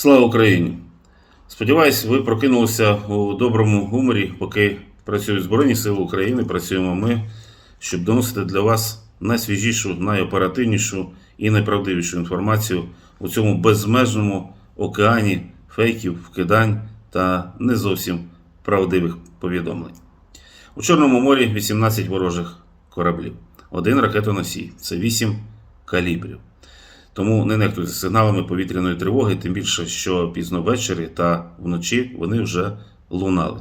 Слава Україні! Сподіваюсь, ви прокинулися у доброму гуморі, поки працюють Збройні Сили України, працюємо ми, щоб доносити для вас найсвіжішу, найоперативнішу і найправдивішу інформацію у цьому безмежному океані фейків, вкидань та не зовсім правдивих повідомлень. У Чорному морі 18 ворожих кораблів, один ракетоносій це 8 калібрів. Тому не нехтуйте сигналами повітряної тривоги, тим більше, що пізно ввечері та вночі вони вже лунали.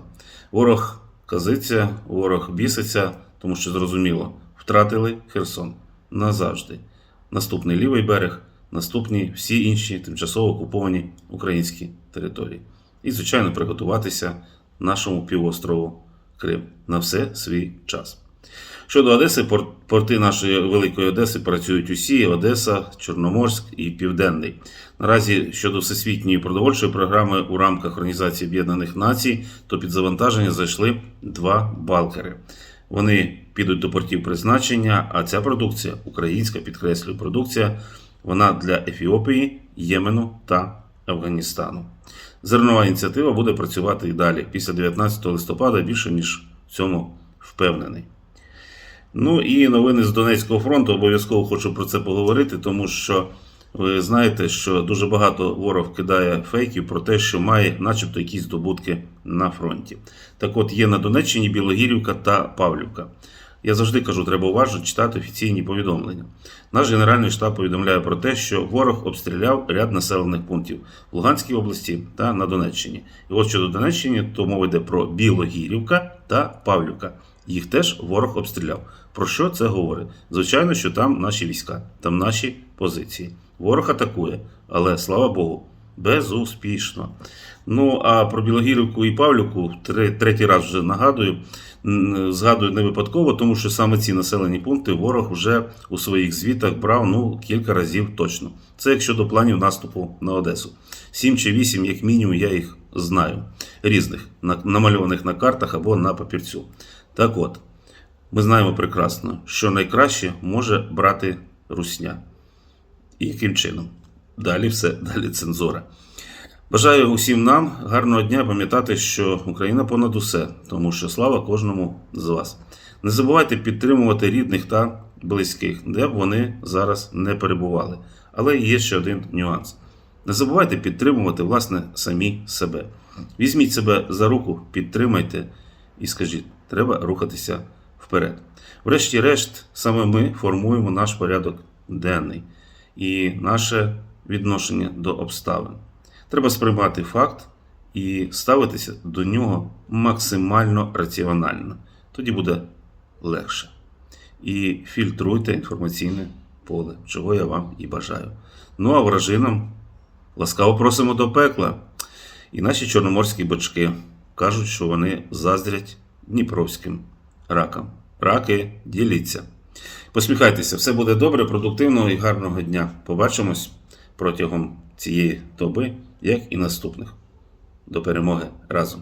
Ворог казиться, ворог біситься, тому що зрозуміло, втратили Херсон назавжди. Наступний лівий берег, наступні всі інші тимчасово окуповані українські території. І, звичайно, приготуватися нашому півострову Крим на все свій час. Щодо Одеси, пор- порти нашої великої Одеси працюють усі: Одеса, Чорноморськ і Південний. Наразі щодо всесвітньої продовольчої програми у рамках Організації Об'єднаних Націй, то під завантаження зайшли два балкери. Вони підуть до портів призначення, а ця продукція, українська підкреслюю, продукція, вона для Ефіопії, Ємену та Афганістану. Зернова ініціатива буде працювати і далі після 19 листопада більше ніж в цьому впевнений. Ну і новини з Донецького фронту. Обов'язково хочу про це поговорити, тому що ви знаєте, що дуже багато ворог кидає фейків про те, що має, начебто, якісь здобутки на фронті. Так от є на Донеччині Білогірівка та Павлівка. Я завжди кажу, треба уважно читати офіційні повідомлення. Наш генеральний штаб повідомляє про те, що ворог обстріляв ряд населених пунктів в Луганській області та на Донеччині. І от щодо Донеччини, то мова йде про Білогірівка та Павлівка. Їх теж ворог обстріляв. Про що це говорить? Звичайно, що там наші війська, там наші позиції. Ворог атакує, але слава Богу, безуспішно. Ну а про Білогірівку і Павлівку тре- третій раз вже нагадую. Згадую не випадково, тому що саме ці населені пункти ворог вже у своїх звітах брав ну кілька разів точно. Це якщо до планів наступу на Одесу. Сім чи вісім, як мінімум, я їх знаю. Різних, намальованих на картах або на папірцю. Так от, ми знаємо прекрасно, що найкраще може брати русня. І яким чином? Далі все, далі цензура. Бажаю усім нам гарного дня пам'ятати, що Україна понад усе, тому що слава кожному з вас. Не забувайте підтримувати рідних та близьких, де б вони зараз не перебували. Але є ще один нюанс. Не забувайте підтримувати, власне, самі себе. Візьміть себе за руку, підтримайте і скажіть, треба рухатися вперед. Врешті-решт, саме ми формуємо наш порядок денний і наше відношення до обставин. Треба сприймати факт і ставитися до нього максимально раціонально. Тоді буде легше. І фільтруйте інформаційне поле, чого я вам і бажаю. Ну а вражинам ласкаво просимо до пекла. І наші чорноморські бочки кажуть, що вони заздрять дніпровським ракам. Раки, діліться. Посміхайтеся, все буде добре, продуктивного і гарного дня. Побачимось протягом цієї доби, як і наступних. До перемоги разом!